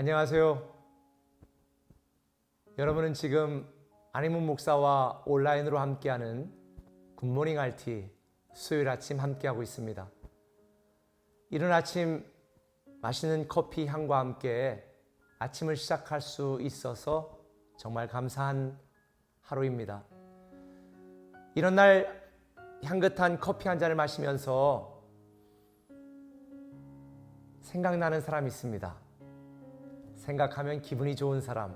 안녕하세요. 여러분은 지금 안희문 목사와 온라인으로 함께하는 굿모닝 RT 수요일 아침 함께하고 있습니다. 이른 아침 맛있는 커피 향과 함께 아침을 시작할 수 있어서 정말 감사한 하루입니다. 이런 날 향긋한 커피 한 잔을 마시면서 생각나는 사람이 있습니다. 생각하면 기분이 좋은 사람,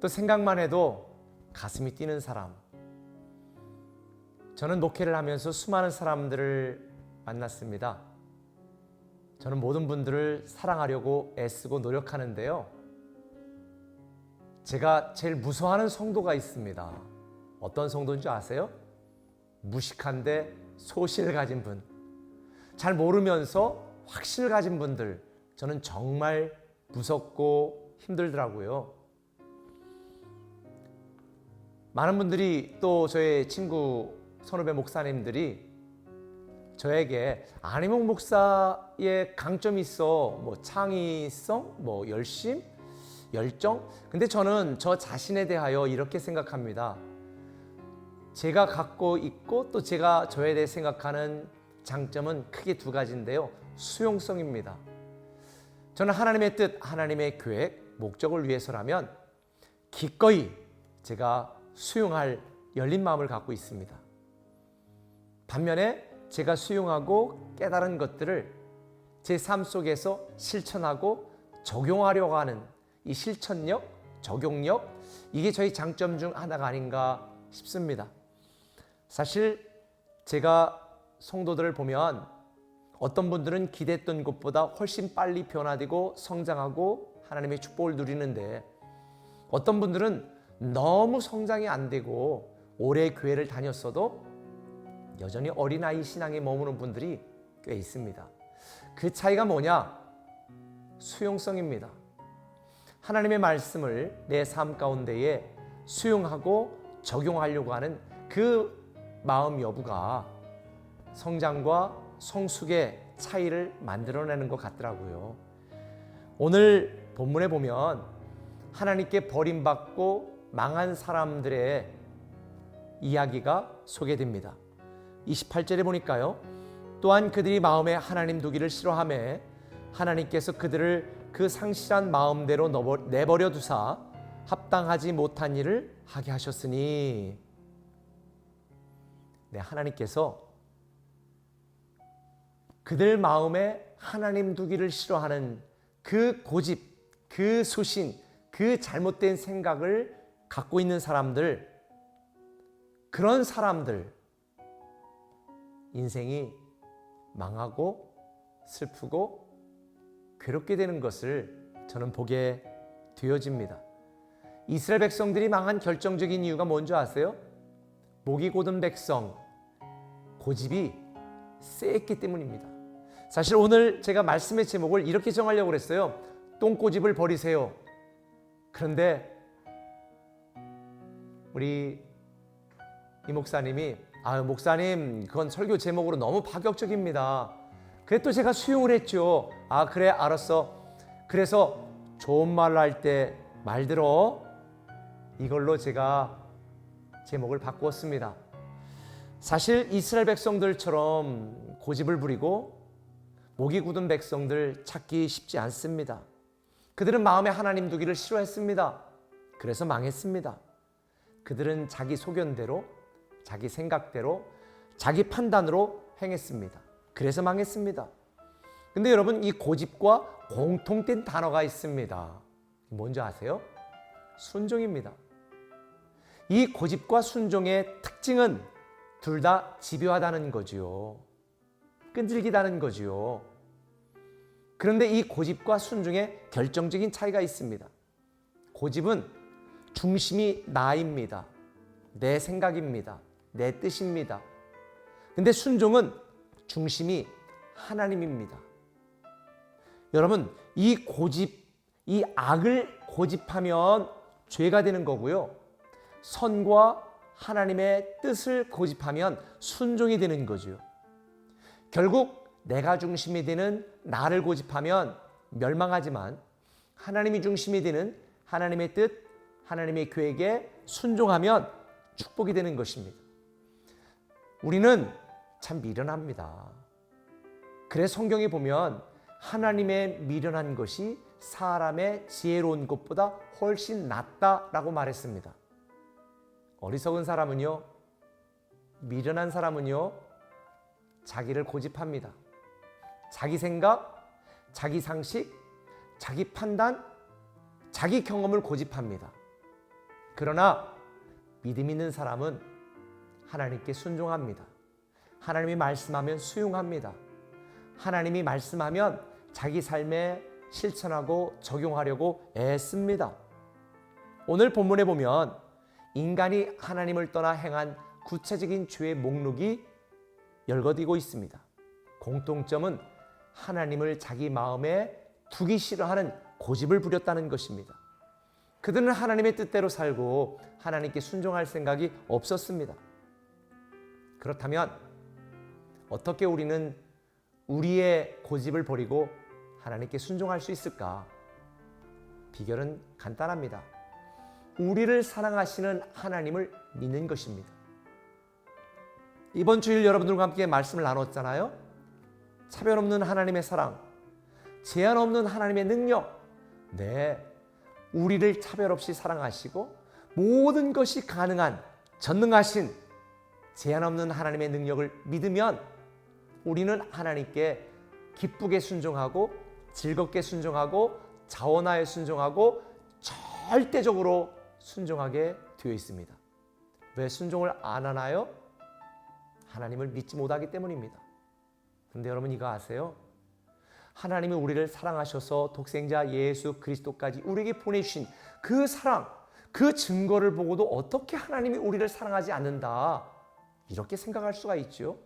또 생각만 해도 가슴이 뛰는 사람. 저는 목회를 하면서 수많은 사람들을 만났습니다. 저는 모든 분들을 사랑하려고 애쓰고 노력하는데요. 제가 제일 무서워하는 성도가 있습니다. 어떤 성도인 줄 아세요? 무식한데 소실 가진 분. 잘 모르면서 확신을 가진 분들. 저는 정말 무섭고 힘들더라고요. 많은 분들이 또 저의 친구 선후배 목사님들이 저에게 안희몽 목사의 강점이 있어 뭐 창의성, 뭐 열심, 열정. 근데 저는 저 자신에 대하여 이렇게 생각합니다. 제가 갖고 있고 또 제가 저에 대해 생각하는 장점은 크게 두 가지인데요. 수용성입니다. 저는 하나님의 뜻, 하나님의 계획, 목적을 위해서라면 기꺼이 제가 수용할 열린 마음을 갖고 있습니다. 반면에 제가 수용하고 깨달은 것들을 제 삶 속에서 실천하고 적용하려고 하는 이 실천력, 적용력, 이게 저희 장점 중 하나가 아닌가 싶습니다. 사실 제가 성도들을 보면 어떤 분들은 기대했던 것보다 훨씬 빨리 변화되고 성장하고 하나님의 축복을 누리는데 어떤 분들은 너무 성장이 안 되고 오래 교회를 다녔어도 여전히 어린아이 신앙에 머무는 분들이 꽤 있습니다. 그 차이가 뭐냐? 수용성입니다. 하나님의 말씀을 내 삶 가운데에 수용하고 적용하려고 하는 그 마음 여부가 성장과 성숙의 차이를 만들어내는 것 같더라고요. 오늘 본문에 보면 하나님께 버림받고 망한 사람들의 이야기가 소개됩니다. 28절에 보니까요. 또한 그들이 마음에 하나님 두기를 싫어하며 하나님께서 그들을 그 상실한 마음대로 내버려 두사 합당하지 못한 일을 하게 하셨으니 네, 하나님께서 그들 마음에 하나님 두기를 싫어하는 그 고집, 그 소신, 그 잘못된 생각을 갖고 있는 사람들, 그런 사람들, 인생이 망하고 슬프고 괴롭게 되는 것을 저는 보게 되어집니다. 이스라엘 백성들이 망한 결정적인 이유가 뭔지 아세요? 목이 고든 백성, 고집이 셌기 때문입니다. 사실 오늘 제가 말씀의 제목을 이렇게 정하려고 그랬어요. 똥꼬집을 버리세요. 그런데 우리 이 목사님이 아 목사님 그건 설교 제목으로 너무 파격적입니다. 그래 또 제가 수용을 했죠. 아 그래 알았어. 그래서 좋은 말로 할 때 말 들어 이걸로 제가 제목을 바꾸었습니다. 사실 이스라엘 백성들처럼 고집을 부리고 목이 굳은 백성들 찾기 쉽지 않습니다. 그들은 마음에 하나님 두기를 싫어했습니다. 그래서 망했습니다. 그들은 자기 소견대로, 자기 생각대로, 자기 판단으로 행했습니다. 그래서 망했습니다. 근데 여러분, 이 고집과 공통된 단어가 있습니다. 뭔지 아세요? 순종입니다. 이 고집과 순종의 특징은 둘 다 집요하다는 거지요. 끈질기다는 거지요. 그런데 이 고집과 순종에 결정적인 차이가 있습니다. 고집은 중심이 나입니다. 내 생각입니다. 내 뜻입니다. 근데 순종은 중심이 하나님입니다. 여러분, 이 고집, 이 악을 고집하면 죄가 되는 거고요. 선과 하나님의 뜻을 고집하면 순종이 되는 거죠. 결국 내가 중심이 되는 나를 고집하면 멸망하지만 하나님이 중심이 되는 하나님의 뜻, 하나님의 계획에 순종하면 축복이 되는 것입니다. 우리는 참 미련합니다. 그래 성경에 보면 하나님의 미련한 것이 사람의 지혜로운 것보다 훨씬 낫다라고 말했습니다. 어리석은 사람은요, 미련한 사람은요, 자기를 고집합니다. 자기 생각, 자기 상식, 자기 판단, 자기 경험을 고집합니다. 그러나 믿음 있는 사람은 하나님께 순종합니다. 하나님이 말씀하면 수용합니다. 하나님이 말씀하면 자기 삶에 실천하고 적용하려고 애씁니다. 오늘 본문에 보면 인간이 하나님을 떠나 행한 구체적인 죄의 목록이 열거되고 있습니다. 공통점은 하나님을 자기 마음에 두기 싫어하는 고집을 부렸다는 것입니다. 그들은 하나님의 뜻대로 살고 하나님께 순종할 생각이 없었습니다. 그렇다면 어떻게 우리는 우리의 고집을 버리고 하나님께 순종할 수 있을까? 비결은 간단합니다. 우리를 사랑하시는 하나님을 믿는 것입니다. 이번 주일 여러분들과 함께 말씀을 나눴잖아요. 차별 없는 하나님의 사랑, 제한 없는 하나님의 능력. 네. 우리를 차별 없이 사랑하시고 모든 것이 가능한 전능하신 제한 없는 하나님의 능력을 믿으면 우리는 하나님께 기쁘게 순종하고 즐겁게 순종하고 자원하에 순종하고 절대적으로 순종하게 되어 있습니다. 왜 순종을 안 하나요? 하나님을 믿지 못하기 때문입니다. 근데 여러분 이거 아세요? 하나님이 우리를 사랑하셔서 독생자 예수 그리스도까지 우리에게 보내주신 그 사랑, 그 증거를 보고도 어떻게 하나님이 우리를 사랑하지 않는다. 이렇게 생각할 수가 있죠.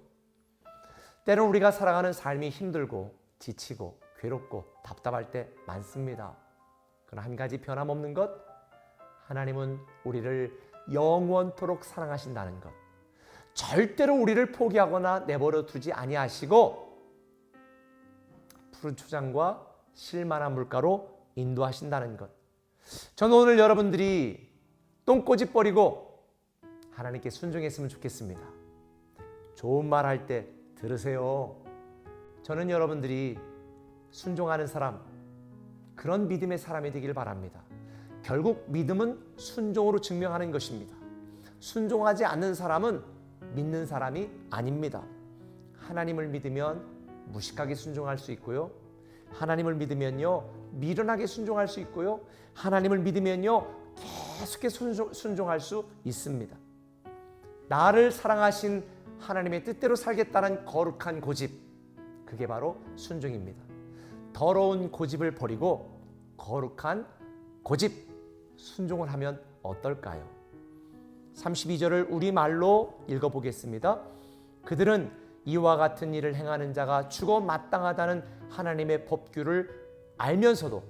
때론 우리가 살아가는 삶이 힘들고 지치고 괴롭고 답답할 때 많습니다. 그러나 한 가지 변함없는 것, 하나님은 우리를 영원토록 사랑하신다는 것. 절대로 우리를 포기하거나 내버려 두지 아니하시고 푸른 초장과 실만한 물가로 인도하신다는 것. 저는 오늘 여러분들이 똥꼬집 버리고 하나님께 순종했으면 좋겠습니다. 좋은 말 할 때 들으세요. 저는 여러분들이 순종하는 사람, 그런 믿음의 사람이 되길 바랍니다. 결국 믿음은 순종으로 증명하는 것입니다. 순종하지 않는 사람은 믿는 사람이 아닙니다. 하나님을 믿으면 무식하게 순종할 수 있고요. 하나님을 믿으면요, 미련하게 순종할 수 있고요. 하나님을 믿으면요, 계속해서 순종 할 수 있습니다. 나를 사랑하신 하나님의 뜻대로 살겠다는 거룩한 고집, 그게 바로 순종입니다. 더러운 고집을 버리고 거룩한 고집, 순종을 하면 어떨까요? 32절을 우리말로 읽어보겠습니다. 그들은 이와 같은 일을 행하는 자가 죽어 마땅하다는 하나님의 법규를 알면서도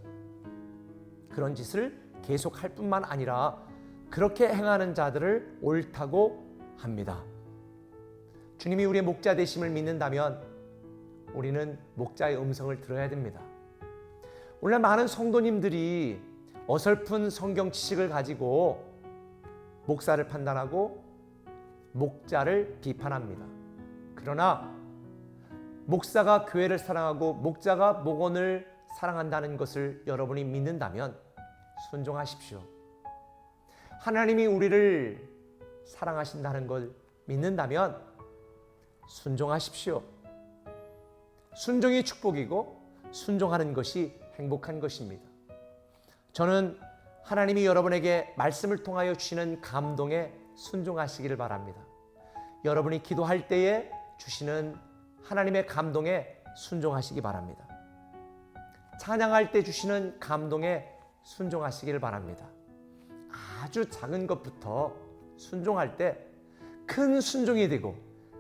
그런 짓을 계속할 뿐만 아니라 그렇게 행하는 자들을 옳다고 합니다. 주님이 우리의 목자 되심을 믿는다면 우리는 목자의 음성을 들어야 됩니다. 오늘 많은 성도님들이 어설픈 성경 지식을 가지고 목사를 판단하고 목자를 비판합니다. 그러나 목사가 교회를 사랑하고 목자가 목원을 사랑한다는 것을 여러분이 믿는다면 순종하십시오. 하나님이 우리를 사랑하신다는 걸 믿는다면 순종하십시오. 순종이 축복이고 순종하는 것이 행복한 것입니다. 저는 하나님이 여러분에게 말씀을 통하여 주시는 감동에 순종하시기를 바랍니다. 여러분이 기도할 때에 주시는 하나님의 감동에 순종하시기 바랍니다. 찬양할 때 주시는 감동에 순종하시기를 바랍니다. 아주 작은 것부터 순종할 때 큰 순종이 되고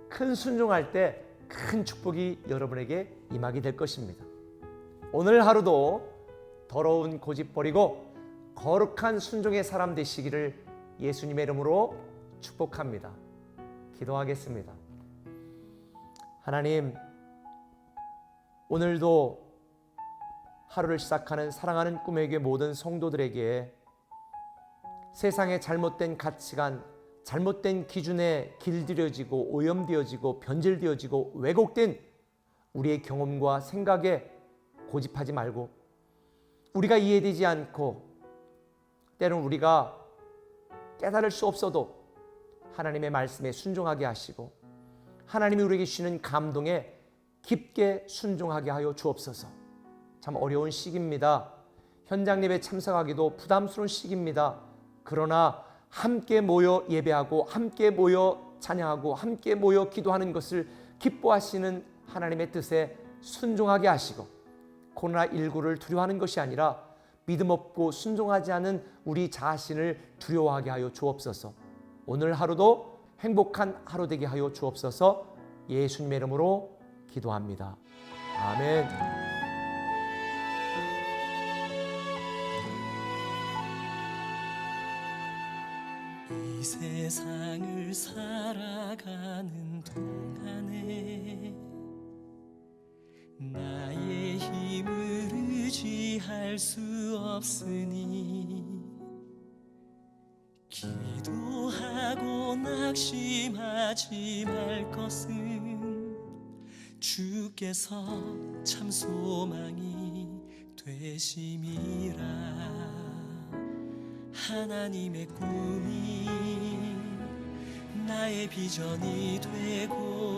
큰 순종할 때 큰 축복이 여러분에게 임하게 될 것입니다. 오늘 하루도 더러운 고집 버리고 거룩한 순종의 사람 되시기를 예수님의 이름으로 축복합니다. 기도하겠습니다. 하나님, 오늘도 하루를 시작하는 사랑하는 꿈의 교회 모든 성도들에게 세상의 잘못된 가치관, 잘못된 기준에 길들여지고 오염되어지고 변질되어지고 왜곡된 우리의 경험과 생각에 고집하지 말고 우리가 이해되지 않고 때론 우리가 깨달을 수 없어도 하나님의 말씀에 순종하게 하시고 하나님이 우리에게 주시는 감동에 깊게 순종하게 하여 주옵소서. 참 어려운 시기입니다. 현장 예배 참석하기도 부담스러운 시기입니다. 그러나 함께 모여 예배하고 함께 모여 찬양하고 함께 모여 기도하는 것을 기뻐하시는 하나님의 뜻에 순종하게 하시고 코로나19를 두려워하는 것이 아니라 믿음 없고 순종하지 않은 우리 자신을 두려워하게 하여 주옵소서. 오늘 하루도 행복한 하루 되게 하여 주옵소서. 예수님의 이름으로 기도합니다. 아멘. 이 세상을 살아가는 동안에 나의 힘을 의지할 수 없으니 기도하고 낙심하지 말 것은 주께서 참 소망이 되심이라. 하나님의 꿈이 나의 비전이 되고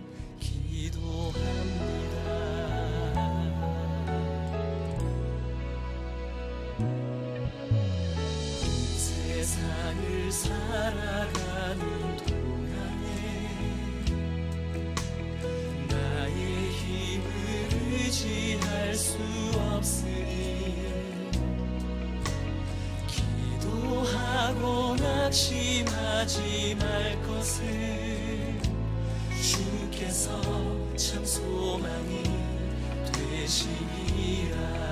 낙심하지 말 것을 주께서 참 소망이 되시니라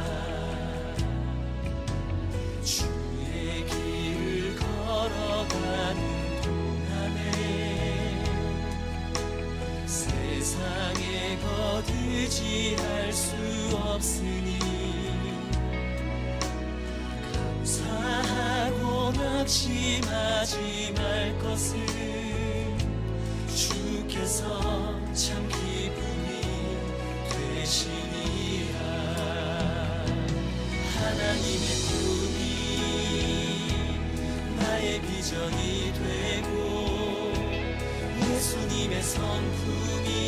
주께서 참 기쁨이 되시니라. 하나님의 꿈이 나의 비전이 되고 예수님의 성품이